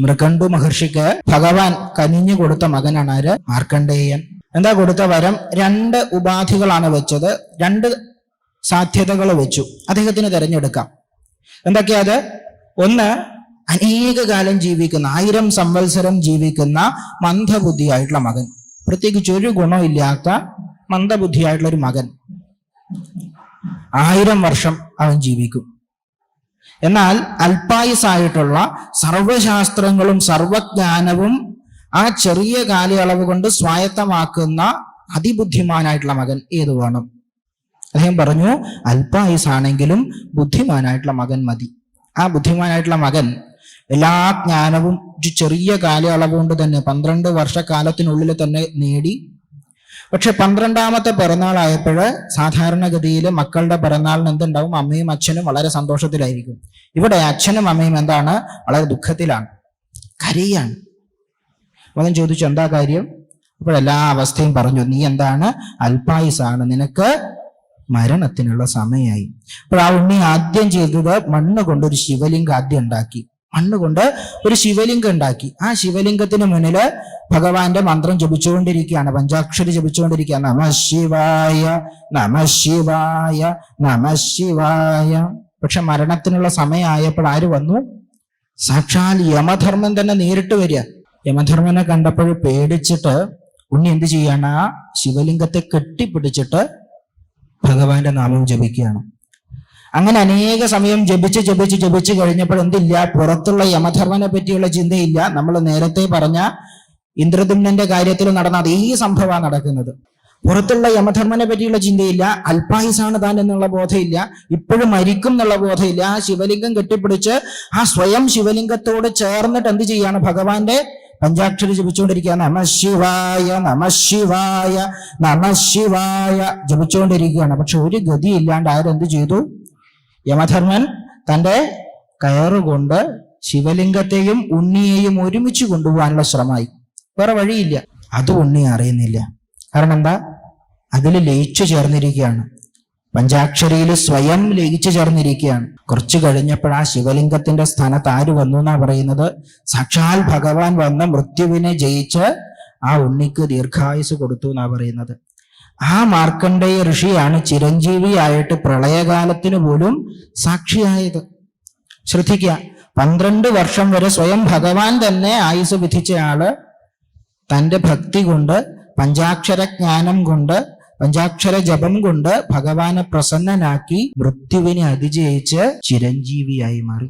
മൃഗണ്ടു മഹർഷിക്ക് ഭഗവാൻ കനിഞ്ഞു കൊടുത്ത മകനാണ് ആര്? മാർക്കണ്ഡേയൻ. എന്താ കൊടുത്ത വരം? രണ്ട് ഉപാധികളാണ് വെച്ചത്. രണ്ട് സാധ്യതകൾ വെച്ചു. അദ്ദേഹത്തിന് തിരഞ്ഞെടുക്കാം. എന്തൊക്കെയാത്? ഒന്ന് അനേക കാലം ജീവിക്കുന്ന ആയിരം സംവത്സരം ജീവിക്കുന്ന മന്ദബുദ്ധിയായിട്ടുള്ള മകൻ. പ്രത്യേകിച്ച് ഒരു ഗുണമില്ലാത്ത മന്ദബുദ്ധിയായിട്ടുള്ള ഒരു മകൻ. ആയിരം വർഷം അവൻ ജീവിക്കും. എന്നാൽ അല്പായുസായിട്ടുള്ള സർവശാസ്ത്രങ്ങളും സർവജ്ഞാനവും ആ ചെറിയ കാലയളവ് കൊണ്ട് സ്വായത്തമാക്കുന്ന അതിബുദ്ധിമാനായിട്ടുള്ള മകൻ ഏത് വേണം? അദ്ദേഹം പറഞ്ഞു അല്പായുസാണെങ്കിലും ബുദ്ധിമാനായിട്ടുള്ള മകൻ മതി. ആ ബുദ്ധിമാനായിട്ടുള്ള മകൻ എല്ലാ ജ്ഞാനവും ചെറിയ കാലയളവ് കൊണ്ട് തന്നെ പന്ത്രണ്ട് വർഷക്കാലത്തിനുള്ളിൽ തന്നെ നേടി പക്ഷെ പന്ത്രണ്ടാമത്തെ പിറന്നാളായപ്പോൾ സാധാരണഗതിയിൽ മക്കളുടെ പിറന്നാളിന് എന്തുണ്ടാവും? അമ്മയും അച്ഛനും വളരെ സന്തോഷത്തിലായിരിക്കും. ഇവിടെ അച്ഛനും അമ്മയും എന്താണ്? വളരെ ദുഃഖത്തിലാണ്. കരയാണ്. മകൻ ചോദിച്ചു എന്താ കാര്യം? അപ്പോൾ എല്ലാ അവസ്ഥയും പറഞ്ഞു നീ എന്താണ്? അൽപായുസാണ്. നിനക്ക് മരണത്തിനുള്ള സമയമായി. അപ്പോൾ ആ ഉണ്ണി ആദ്യം ചെയ്തത് മണ്ണ് കൊണ്ടൊരു ശിവലിംഗം ആദ്യം ഉണ്ടാക്കി. മണ്ണ് കൊണ്ട് ഒരു ശിവലിംഗം ഉണ്ടാക്കി. ആ ശിവലിംഗത്തിന് മുന്നിൽ ഭഗവാന്റെ മന്ത്രം ജപിച്ചുകൊണ്ടിരിക്കുകയാണ്. പഞ്ചാക്ഷരി ജപിച്ചുകൊണ്ടിരിക്കുക നമ ശിവായ നമ ശിവായ നമ ശിവായ. പക്ഷെ മരണത്തിനുള്ള സമയമായപ്പോൾ ആര് വന്നു? സാക്ഷാൽ യമധർമ്മൻ തന്നെ നേരിട്ട് വരിക. യമധർമ്മനെ കണ്ടപ്പോൾ പേടിച്ചിട്ട് ഉണ്ണി എന്ത് ചെയ്യാണ്? ആ ശിവലിംഗത്തെ കെട്ടിപ്പിടിച്ചിട്ട് ഭഗവാന്റെ നാമം ജപിക്കുകയാണ്. അങ്ങനെ അനേക സമയം ജപിച്ച് ജപിച്ച് ജപിച്ച് കഴിഞ്ഞപ്പോൾ എന്തില്ല? പുറത്തുള്ള യമധർമ്മനെ പറ്റിയുള്ള ചിന്തയില്ല. നമ്മൾ നേരത്തെ പറഞ്ഞ ഇന്ദ്രദുമ്നന്റെ കാര്യത്തിൽ നടന്ന അതേ സംഭവമാണ് നടക്കുന്നത്. പുറത്തുള്ള യമധർമ്മനെ പറ്റിയുള്ള ചിന്തയില്ല. അൽപായുസാണ് താൻ എന്നുള്ള ബോധമില്ല ഇപ്പോഴും മരിക്കും എന്നുള്ള ബോധമില്ല ആ ശിവലിംഗം കെട്ടിപ്പിടിച്ച് ആ സ്വയം ശിവലിംഗത്തോട് ചേർന്നിട്ട് എന്ത് ചെയ്യാണ് ഭഗവാന്റെ പഞ്ചാക്ഷരി ജപിച്ചുകൊണ്ടിരിക്കുക. നമ ശിവായ നമ ശിവായ നമ ശിവായ ജപിച്ചുകൊണ്ടിരിക്കുകയാണ്. പക്ഷെ ഒരു ഗതി ഇല്ലാണ്ട് ആരെന്ത് ചെയ്തു? യമധർമ്മൻ തന്റെ കയറുകൊണ്ട് ശിവലിംഗത്തെയും ഉണ്ണിയെയും ഒരുമിച്ച് കൊണ്ടുപോകാനുള്ള ശ്രമമായി. വേറെ വഴിയില്ല. അത് ഉണ്ണി അറിയുന്നില്ല. കാരണം എന്താ? അതിൽ ലയിച്ചു ചേർന്നിരിക്കുകയാണ്. പഞ്ചാക്ഷരിയിൽ സ്വയം ലയിച്ചു ചേർന്നിരിക്കുകയാണ്. കുറച്ചു കഴിഞ്ഞപ്പോൾ ആ ശിവലിംഗത്തിന്റെ സ്ഥാനത്ത് ആര് വന്നു എന്നാ പറയുന്നത്? സാക്ഷാൽ ഭഗവാൻ വന്ന് മൃത്യുവിനെ ജയിച്ച് ആ ഉണ്ണിക്ക് ദീർഘായുസ് കൊടുത്തു എന്നാ പറയുന്നത്. ആ മാർക്കണ്ഡേയ ഋഷിയാണ് ചിരഞ്ജീവിയായിട്ട് പ്രളയകാലത്തിന് പോലും സാക്ഷിയായത്. ശ്രദ്ധിക്കുക പന്ത്രണ്ട് വർഷം വരെ സ്വയം ഭഗവാൻ തന്നെ ആയുസ് വിധിച്ചയാൾ തന്റെ ഭക്തി കൊണ്ട് പഞ്ചാക്ഷര ജ്ഞാനം കൊണ്ട് പഞ്ചാക്ഷര ജപം കൊണ്ട് ഭഗവാനെ പ്രസന്നനാക്കി മൃത്യുവിനെ അതിജയിച്ച് ചിരഞ്ജീവിയായി മാറി.